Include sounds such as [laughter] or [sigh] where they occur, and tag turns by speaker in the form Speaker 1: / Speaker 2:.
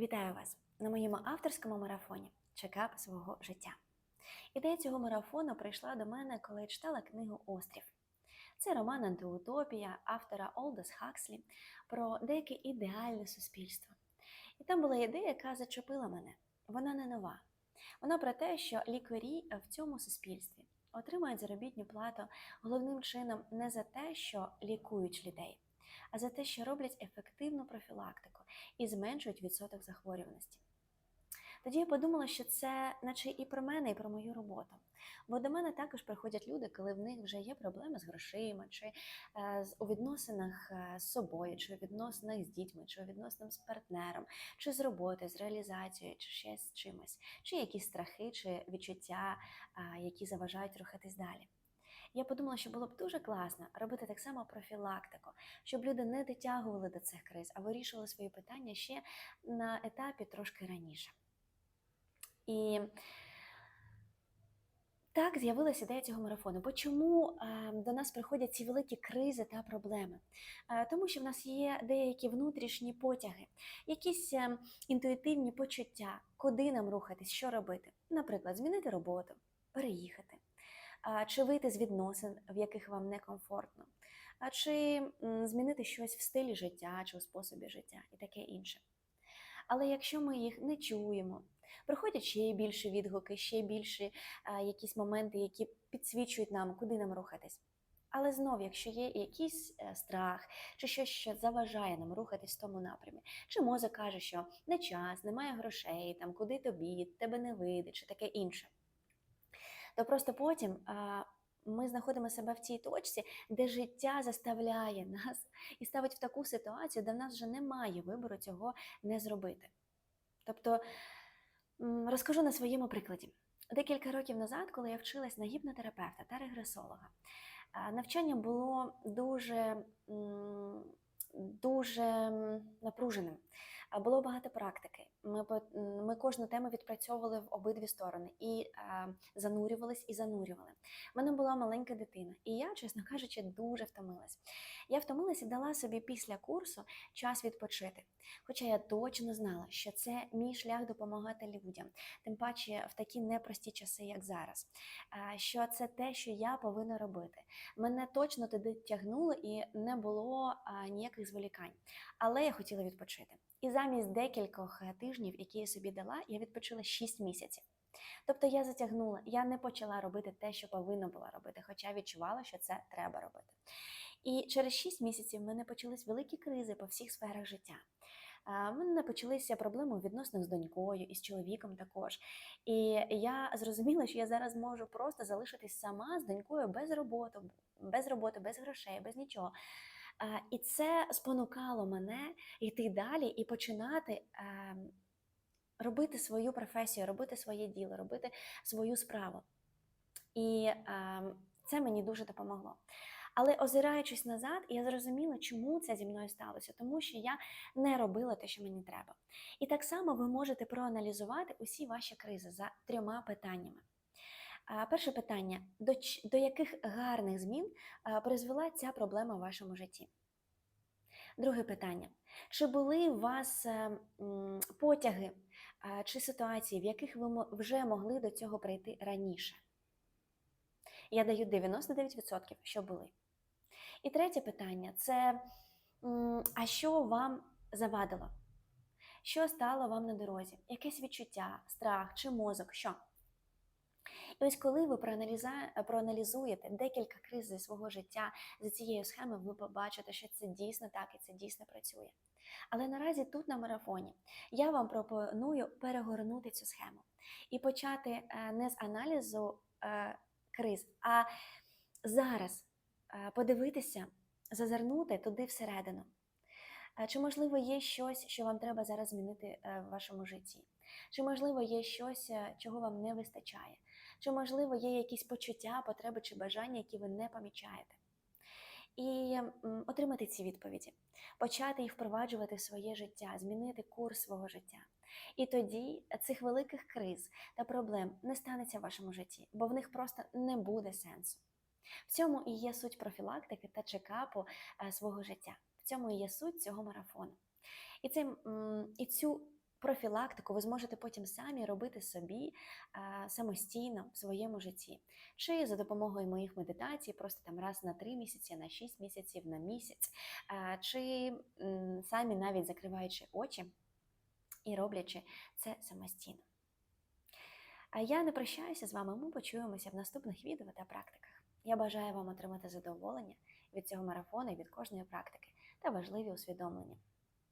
Speaker 1: Вітаю вас на моєму авторському марафоні Чекап свого життя. Ідея цього марафону прийшла до мене, коли читала книгу Острів. Це роман Антиутопія автора Олдос Хакслі про деяке ідеальне суспільство. І там була ідея, яка зачепила мене. Вона не нова. Вона про те, що лікарі в цьому суспільстві отримують заробітну плату головним чином не за те, що лікують людей, а за те, що роблять ефективну профілактику і зменшують відсоток захворюваності. Тоді я подумала, що це наче і про мене, і про мою роботу. Бо до мене також приходять люди, коли в них вже є проблеми з грошима, чи е, у відносинах е, з собою, чи у відносинах з дітьми, чи у відносинах з партнером, чи з роботою, з реалізацією, чи ще з чимось, чи якісь страхи, чи відчуття, які заважають рухатись далі. Я подумала, що було б дуже класно робити так само профілактику, щоб люди не дотягували до цих криз, а вирішували свої питання ще на етапі трошки раніше. І так з'явилася ідея цього марафону. Бо чому е, до нас приходять ці великі кризи та проблеми? Е, тому що в нас є деякі внутрішні потяги, якісь е, інтуїтивні почуття, куди нам рухатись, що робити. Наприклад, змінити роботу, переїхати, чи вийти з відносин, в яких вам некомфортно, чи змінити щось в стилі життя чи у способі життя і таке інше. Але якщо ми їх не чуємо, приходять ще більше відгуки, ще більше якісь моменти, які підсвічують нам, куди нам рухатись. Але знов, якщо є якийсь е, страх чи щось, що заважає нам рухатись в тому напрямі, чи мозок каже, що не час, немає грошей, там куди тобі, тебе не вийде, чи таке інше, то просто потім ми знаходимо себе в цій точці, де життя заставляє нас [laughs] і ставить в таку ситуацію, де в нас вже немає вибору цього не зробити. Тобто розкажу на своєму прикладі. Декілька років назад, коли я вчилась на гіпнотерапевта та регресолога, навчання було дуже, дуже напруженим. Було багато практики. Ми, ми кожну тему відпрацьовували в обидві сторони і а, занурювались і занурювали. У мене була маленька дитина, і я, чесно кажучи, дуже втомилась. Я втомилась і дала собі після курсу час відпочити. Хоча я точно знала, що це мій шлях допомагати людям, тим паче в такі непрості часи, як зараз. А, Що це те, що я повинна робити. Мене точно туди тягнуло і не було а, ніяких зволікань. Але я хотіла відпочити. І замість декількох е, тижнів, які я собі дала, я відпочила 6 місяців. Тобто я затягнула, я не почала робити те, що повинна була робити, хоча відчувала, що це треба робити. І через 6 місяців в мене почались великі кризи по всіх сферах життя. А, В мене почалися проблеми у відносинах з донькою і з чоловіком також. І я зрозуміла, що я зараз можу просто залишитись сама з донькою без роботи, без роботи, без грошей, без нічого. І це спонукало мене йти далі і починати ем, робити свою професію, робити своє діло, робити свою справу. І ем, це мені дуже допомогло. Але озираючись назад, я зрозуміла, чому це зі мною сталося, тому що я не робила те, що мені треба. І так само ви можете проаналізувати усі ваші кризи за трьома питаннями. Перше питання: до, до яких гарних змін призвела ця проблема в вашому житті? Друге питання: чи були у вас е, потяги чи ситуації, в яких ви вже могли до цього прийти раніше? Я даю 99%, що були. І третє питання це а що вам завадило? Що стало вам на дорозі? Якесь відчуття, страх чи мозок? Що? І ось коли ви проаналізуєте декілька криз зі свого життя за цією схемою, ви побачите, що це дійсно так і це дійсно працює. Але наразі тут на марафоні я вам пропоную перегорнути цю схему і почати е, не з аналізу е, криз, а зараз е, подивитися, зазирнути туди всередину. Чи можливо є щось, що вам треба зараз змінити в вашому житті? Чи можливо є щось, чого вам не вистачає? Чи можливо є якісь почуття, потреби чи бажання, які ви не помічаєте? І отримати ці відповіді, почати їх впроваджувати в своє життя, змінити курс свого життя. І тоді цих великих криз та проблем не станеться в вашому житті, бо в них просто не буде сенсу. В цьому і є суть профілактики та чекапу е, свого життя. В цьому і є суть цього марафону. І, цим, і цю профілактику ви зможете потім самі робити собі самостійно в своєму житті, чи за допомогою моїх медитацій, просто там раз на три місяці, на шість місяців, на місяць, чи самі навіть закриваючи очі і роблячи це самостійно. А я не прощаюся з вами. Ми почуємося в наступних відео та практиках. Я бажаю вам отримати задоволення від цього марафону і від кожної практики та важливі усвідомлення.